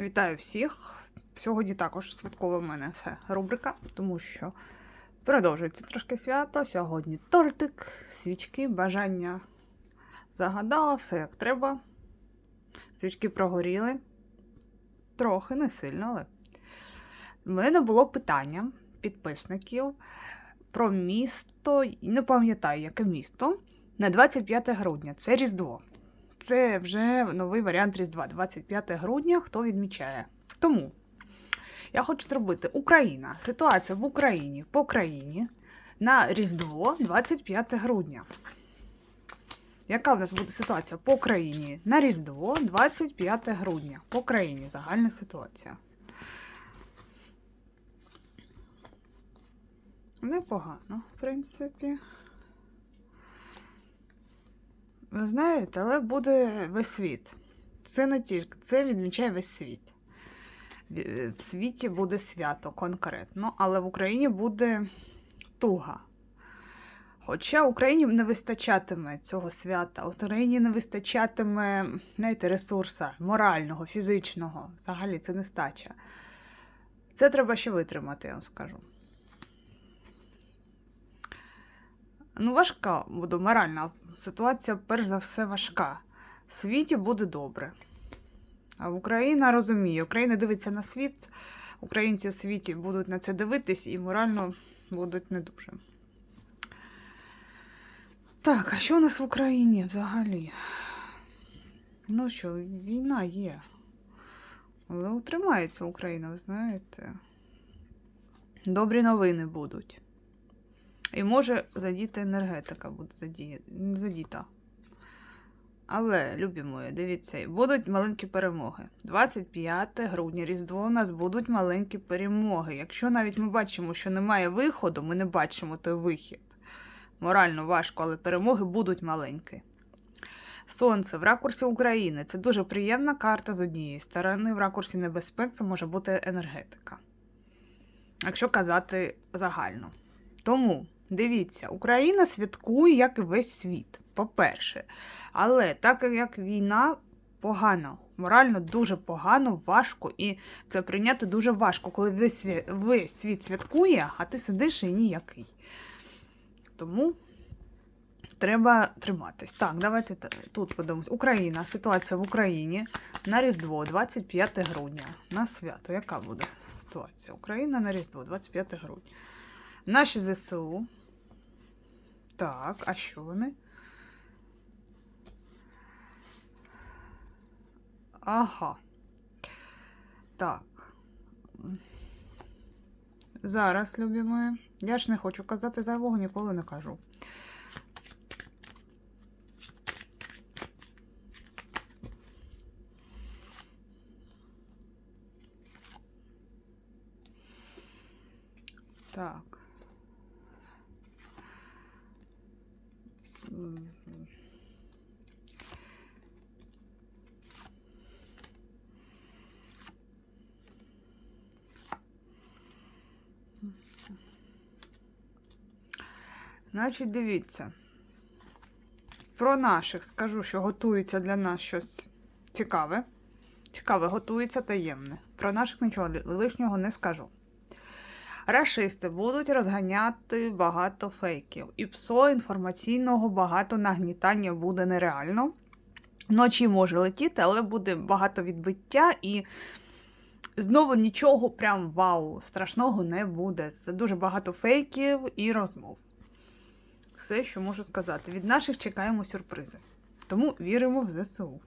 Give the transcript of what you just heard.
Вітаю всіх! Сьогодні також святкова в мене все рубрика, тому що продовжується трошки свято. Сьогодні тортик, свічки, бажання загадала, все як треба. Свічки прогоріли. Трохи не сильно, але. У мене було питання підписників про місто, не пам'ятаю, яке місто, на 25 грудня. Це Різдво. Це вже новий варіант Різдва. 25 грудня, хто відмічає. Тому я хочу зробити Україна. Ситуація в Україні по країні на Різдво 25 грудня. Яка в нас буде ситуація по країні на Різдво 25 грудня? По країні загальна ситуація. Непогано, в принципі. Ви знаєте, але буде весь світ. Це не тільки, це відмічає весь світ. В в світі буде свято конкретно, але в Україні буде туга. Хоча Україні не вистачатиме цього свята, Україні не вистачатиме, знаєте, ресурса морального, фізичного. Взагалі це нестача. Це треба ще витримати, я вам скажу. Ну, важка буде моральна ситуація, перш за все, важка. В світі буде добре. А Україна розуміє, Україна дивиться на світ, українці у світі будуть на це дивитись і морально будуть не дуже. Так, а що у нас в Україні взагалі? Ну що, війна є. Але утримається Україна, ви знаєте. Добрі новини будуть. І може задіти енергетика буде заді... задіта. Але, любі мої, дивіться, будуть маленькі перемоги. 25 грудня, Різдво у нас будуть маленькі перемоги. Якщо навіть ми бачимо, що немає виходу, ми не бачимо той вихід. Морально важко, але перемоги будуть маленькі. Сонце в ракурсі України це дуже приємна карта з однієї сторони, в ракурсі небезпек це може бути енергетика. Якщо казати загально. Тому дивіться, Україна святкує, як і весь світ, по-перше. Але так як війна погано, морально дуже погано, важко, і це прийняти дуже важко, коли весь світ, весь світ святкує, а ти сидиш і ніякий. Тому треба триматись. Так, давайте тут подивимось. Україна, ситуація в Україні на Різдво, 25 грудня. На свято. Яка буде ситуація? Україна на Різдво, 25 грудня. Наші ЗСУ. Так, а що вони? Ага. Так. Зараз, любі мої. Я ж не хочу казати зайвого, ніколи не кажу. Так. Значить, дивіться. Про наших скажу, що готується для нас щось цікаве. Цікаве, готується таємне. Про наших нічого лишнього не скажу. Рашисти будуть розганяти багато фейків. І псо інформаційного багато нагнітання буде нереально. Вночі може летіти, але буде багато відбиття і знову нічого прям вау, страшного не буде. Це дуже багато фейків і розмов. Все, що можу сказати. Від наших чекаємо сюрпризи. Тому віримо в ЗСУ.